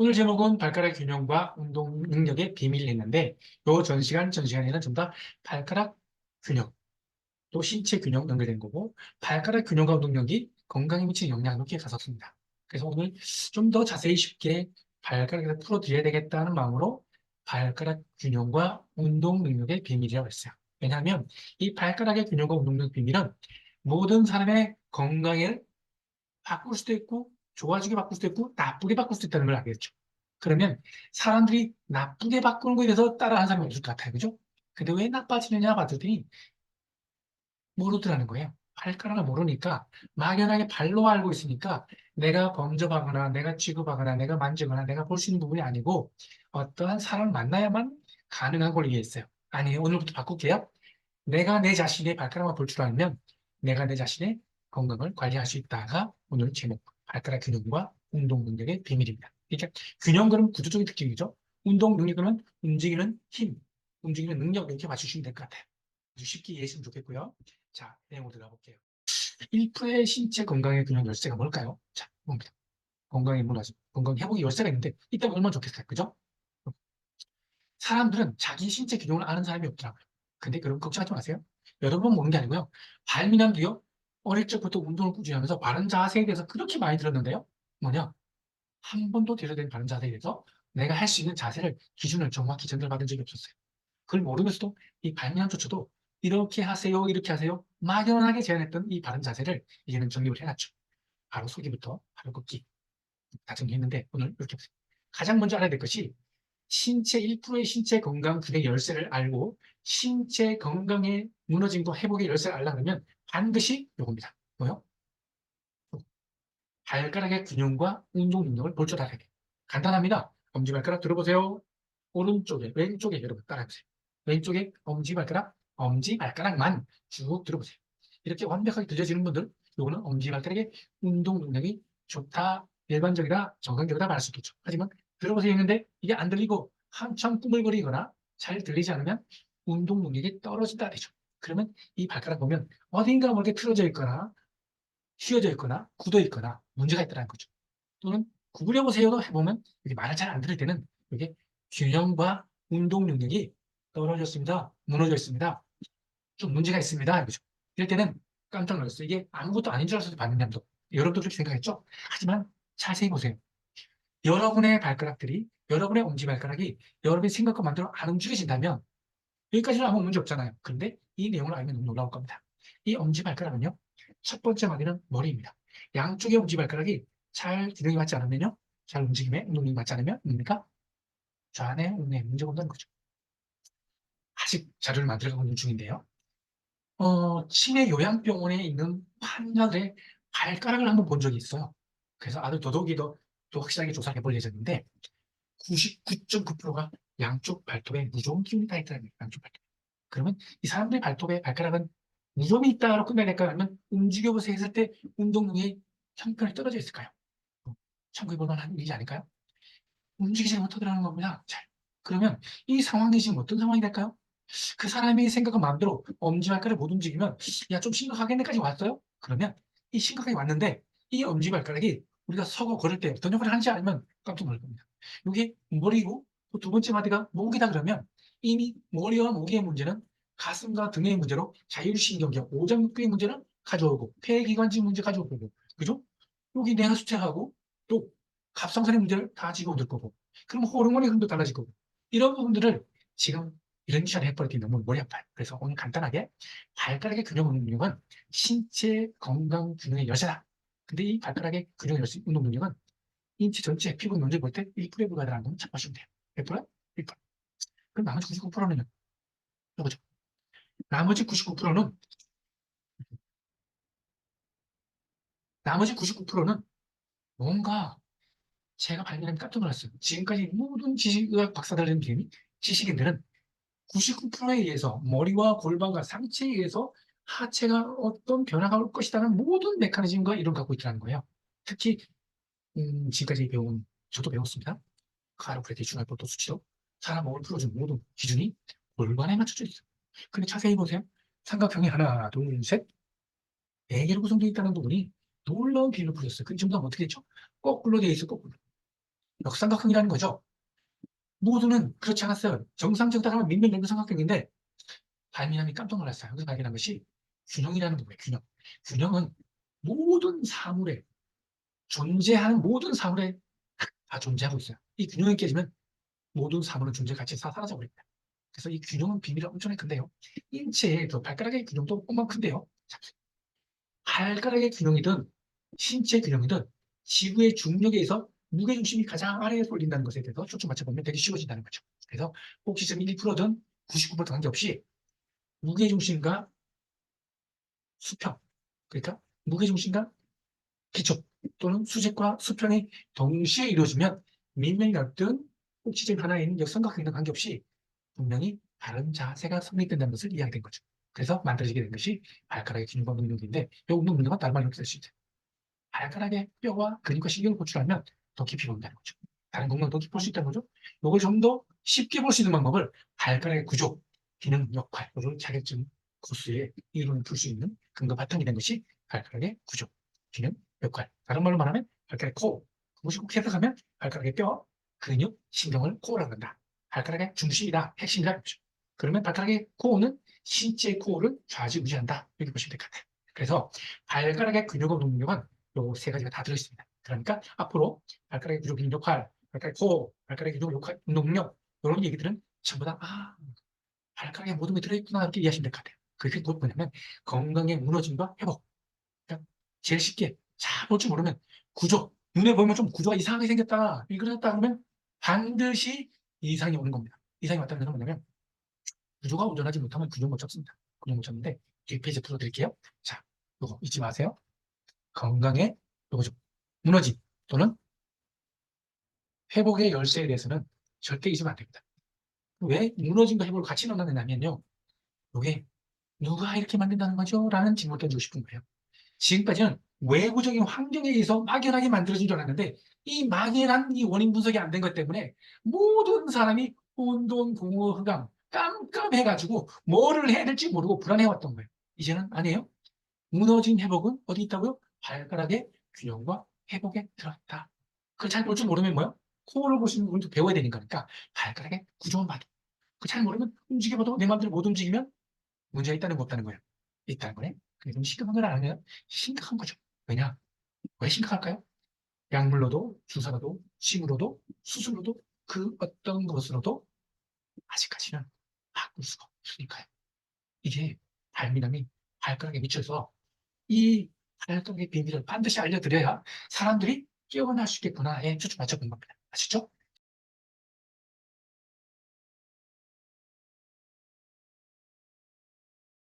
오늘 제목은 발가락 균형과 운동 능력의 비밀이 있는데 요 전 시간, 전 시간에는 좀더 발가락 균형, 또 신체 균형 연결된 거고 발가락 균형과 운동 능력이 건강에 미치는 영향을 이렇게 가졌습니다. 그래서 오늘 좀 더 자세히 쉽게 발가락을 풀어드려야 되겠다는 마음으로 발가락 균형과 운동 능력의 비밀이라고 했어요. 왜냐하면 이 발가락의 균형과 운동 능력 비밀은 모든 사람의 건강을 바꿀 수도 있고 좋아지게 바꿀 수도 있고 나쁘게 바꿀 수도 있다는 걸 알겠죠. 그러면 사람들이 나쁘게 바꾸는 거에 대해서 따라하는 사람이 없을 것 같아요. 그죠? 근데 왜 나빠지느냐 봤더니 모르더라는 거예요. 발가락을 모르니까 막연하게 발로 알고 있으니까 내가 범접하거나 내가 취급하거나 내가 만지거나 내가 볼 수 있는 부분이 아니고 어떠한 사람을 만나야만 가능한 걸 이해했어요. 아니 오늘부터 바꿀게요. 내가 내 자신의 발가락을 볼줄 알면 내가 내 자신의 건강을 관리할 수 있다가 오늘 제목 발가락 균형과 운동 능력의 비밀입니다. 그러니까 균형 그럼 구조적인 특징이죠. 운동 능력은 움직이는 힘, 움직이는 능력 이렇게 맞추시면 될 것 같아요. 아주 쉽게 이해했으면 좋겠고요. 자, 내용으로 들어가 볼게요. 1%의 신체 건강의 균형 열쇠가 뭘까요? 자, 봅니다. 건강의 문화죠. 건강 회복의 열쇠가 있는데 이때 얼마나 좋겠어요. 그죠? 사람들은 자기 신체 균형을 아는 사람이 없더라고요. 근데 그럼 걱정하지 마세요. 여러 번 모르는 게 아니고요. 발민함도요. 어릴 적부터 운동을 꾸준히 하면서 바른 자세에 대해서 그렇게 많이 들었는데요. 뭐냐? 한 번도 제대로 바른 자세에 대해서 내가 할 수 있는 자세를 기준을 정확히 전달받은 적이 없었어요. 그걸 모르면서도 이 발민함조차도 이렇게 하세요, 이렇게 하세요. 막연하게 제안했던 이 바른 자세를 이제는 정립을 해놨죠. 바로 소기부터 바로 걷기 다 정리했는데 오늘 이렇게 보세요. 가장 먼저 알아야 될 것이 신체 1%의 신체 건강 균의 열쇠를 알고 신체 건강의 무너짐과 회복의 열쇠를 알려면 반드시 요겁니다. 뭐요? 발가락의 균형과 운동 능력을 볼줄 알아야 돼요. 간단합니다. 엄지발가락 들어보세요. 오른쪽에, 왼쪽에 여러분 따라해보세요. 왼쪽에 엄지발가락, 엄지발가락만 쭉 들어보세요. 이렇게 완벽하게 들려지는 분들, 요거는 엄지발가락의 운동 능력이 좋다, 일반적이다, 정상적이다 말할 수 있겠죠. 하지만 들어보세요 했는데 이게 안 들리고 한참 꾸물거리거나 잘 들리지 않으면 운동 능력이 떨어진다 되죠. 그러면 이 발가락 보면 어딘가 모르게 틀어져 있거나 휘어져 있거나 굳어 있거나 문제가 있다는 거죠. 또는 구부려 보세요도 해보면 이게 말을 잘 안 들을 때는 이게 균형과 운동 능력이 떨어졌습니다. 무너져 있습니다. 좀 문제가 있습니다. 그죠? 이럴 때는 깜짝 놀랐어요. 이게 아무것도 아닌 줄 알았어요. 봤는데도. 여러분도 그렇게 생각했죠? 하지만 자세히 보세요. 여러분의 발가락들이, 여러분의 엄지발가락이 여러분의 생각과 마음대로 안 움직여진다면 여기까지는 아무 문제 없잖아요. 그런데 이 내용을 알면 너무 놀라울 겁니다. 이 엄지발가락은요. 첫 번째 마디는 머리입니다. 양쪽의 엄지발가락이 잘 균형이 맞지 않으면요. 잘 움직임에 운동이 맞지 않으면 뭡니까? 좌뇌, 우뇌 문제가 온다는 거죠. 아직 자료를 만들어가고 있는 중인데요. 어, 치매 요양병원에 있는 환자들의 발가락을 한번 본 적이 있어요. 그래서 아주 더더욱이 더, 더 확실하게 조사를 해볼 예정인데 99.9%가 양쪽 발톱에 무좀 기운이 다 있다는 거예요. 양쪽 발톱. 그러면 이 사람들의 발톱에 발가락은 무좀이 있다로 될까요? 아니면 움직여보세요 했을 때 운동능력이 형편이 떨어져 있을까요? 참고해 볼 만한 일이지 않을까요? 움직이지 못하더라는 겁니다. 자, 그러면 이 상황이 지금 어떤 상황이 될까요? 그 사람의 생각은 마음대로 엄지발가락을 못 움직이면 야 좀 심각하겠네까지 왔어요? 그러면 이 심각하게 왔는데 이 엄지발가락이 우리가 서고 걸을 때 어떤 역할을 하는지 알면 깜짝 놀랄 겁니다. 이게 머리고 또두 번째 마디가 목이다 그러면 이미 머리와 목의 문제는 가슴과 등의 문제로 자율신경계, 오장육부의 문제는 가져오고 폐기관지 문제 가져오고 그죠? 여기 내하 수체하고 또 갑상선의 문제를 다 지고 올 거고 그럼 호르몬의 흐름도 달라질 거고 이런 부분들을 지금 이런 시간에 해버리기 너무 머리 아파요. 그래서 오늘 간단하게 발가락의 균형 운동 능력은 신체 건강 균형의 열쇠다. 근데 이 발가락의 균형 운동 능력은 인체 전체 피부 면적 볼때 1%에 불과하다는 건 참고하시면 돼요. 몇 프로? 1%. 그럼 나머지 99%는요? 이거죠. 나머지 99%는 나머지 99%는 뭔가 제가 발견하면 깜짝 놀랐어요. 지금까지 모든 지식의학 박사들은 지식인들은 99%에 의해서 머리와 골반과 상체에 의해서 하체가 어떤 변화가 올 것이라는 모든 메커니즘과 이론을 갖고 있다는 거예요. 특히 음, 지금까지 배운 저도 배웠습니다. 카르프레티 중알포도 수치로 사람 몸을 풀어준 모든 기준이 골반에 맞춰져 있어요. 근데 자세히 보세요. 삼각형이 하나, 둘, 셋, 네 개로 구성되어 있다는 부분이 놀라운 비율을 풀렸어요. 그다 어떻게 됐죠? 거꾸로 되어 있어, 거꾸로. 역삼각형이라는 거죠. 모두는 그렇지 않았어요. 정상적으로 하면 민변 삼각형인데 발민함이 깜짝 놀랐어요. 여기서 발견한 것이 균형이라는 거예요. 균형. 균형은 모든 사물에 존재하는 모든 사물에 다 존재하고 있어요. 이 균형이 깨지면 모든 사물은 존재 가치 다 사라져 버립니다. 그래서 이 균형은 비밀이 엄청나게 큰데요. 인체의 그 발가락의 균형도 엄청 큰데요. 자, 발가락의 균형이든 신체 균형이든 지구의 중력에 의해서 무게중심이 가장 아래에 쏠린다는 것에 대해서 초점 맞춰보면 되게 쉬워진다는 거죠. 그래서 혹시 좀 1%든 99%든 관계없이 무게중심과 수평, 그러니까 무게중심과 기초 또는 수직과 수평이 동시에 이루어지면 민면이 어떤 꼭지점 하나에 있는 역삼각형과 관계없이 분명히 다른 자세가 성립된다는 것을 이야기된 거죠. 그래서 만들어지게 된 것이 발가락의 균형과 능력인데 이 운동 능력은 다른 말로 이렇게 될수 있어요. 발가락의 뼈와 근육과 신경을 고출하면 더 깊이 본다는 거죠. 다른 더 깊이 볼 수 있다는 거죠. 이걸 좀 더 쉽게 볼 수 있는 방법을 발가락의 구조, 기능, 역할, 이런 자격증 코스에 이론을 풀 수 있는 근거 바탕이 된 것이 발가락의 구조, 기능, 역할. 다른 말로 말하면 발가락 코. 그것이 꼭 해석하면 발가락의 뼈, 근육, 신경을 코어라고 한다. 발가락의 중심이다, 핵심이다. 그죠 그러면 발가락의 코어는 신체 코어를 좌지우지한다. 이렇게 보시면 될 것 같아요. 그래서 발가락의 근육과 능력은 요세 가지가 다 들어있습니다. 그러니까 앞으로 발가락의 근육 기능 역할, 발가락 코어, 발가락의 근육 역할, 능력 이런 얘기들은 전부 다 아, 발가락에 모든 게 들어있구나 이렇게 이해하시면 될 것 같아요. 그게 곧 뭐냐면 건강의 무너짐과 회복. 그러니까 제일 쉽게 잘볼줄 모르면 구조, 눈에 보면 좀 구조가 이상하게 생겼다, 일그러졌다 그러면 반드시 이상이 오는 겁니다. 이상이 왔다는 것은 뭐냐면 구조가 온전하지 못하면 균형 못 잡습니다. 균형 못 잡는데 뒷페이지 풀어드릴게요. 자, 이거 잊지 마세요. 건강의 요거죠. 무너짐 또는 회복의 열쇠에 대해서는 절대 잊으면 안 됩니다. 왜 무너짐과 회복을 같이 넣어놨냐면요. 이게 누가 이렇게 만든다는 거죠? 라는 질문을 던지고 싶은 거예요. 지금까지는 외부적인 환경에 의해서 막연하게 만들어진 줄 알았는데 이 막연한 이 원인 분석이 안 된 것 때문에 모든 사람이 혼돈, 공허, 흑암 깜깜해가지고 뭐를 해야 될지 모르고 불안해왔던 거예요. 이제는 아니에요. 무너진 회복은 어디 있다고요? 발가락의 균형과 회복에 들어있다. 그걸 잘 볼 줄 모르면 뭐요? 코어를 보시는 분도 배워야 되니까 그러니까 발가락의 구조만 봐도 그잘 모르면 움직여봐도 내 마음대로 못 움직이면 문제가 있다는 거 없다는 거예요. 있다는 거네. 좀 심각한 건 아니에요. 심각한 거죠. 왜냐? 왜 심각할까요? 약물로도, 주사로도, 침으로도, 수술로도, 그 어떤 것으로도 아직까지는 바꿀 수가 없으니까요. 이게 발미남이 발가락에 미쳐서 이 발가락의 비밀을 반드시 알려드려야 사람들이 깨어날 수 있겠구나에 초점 맞춰본 겁니다. 아시죠?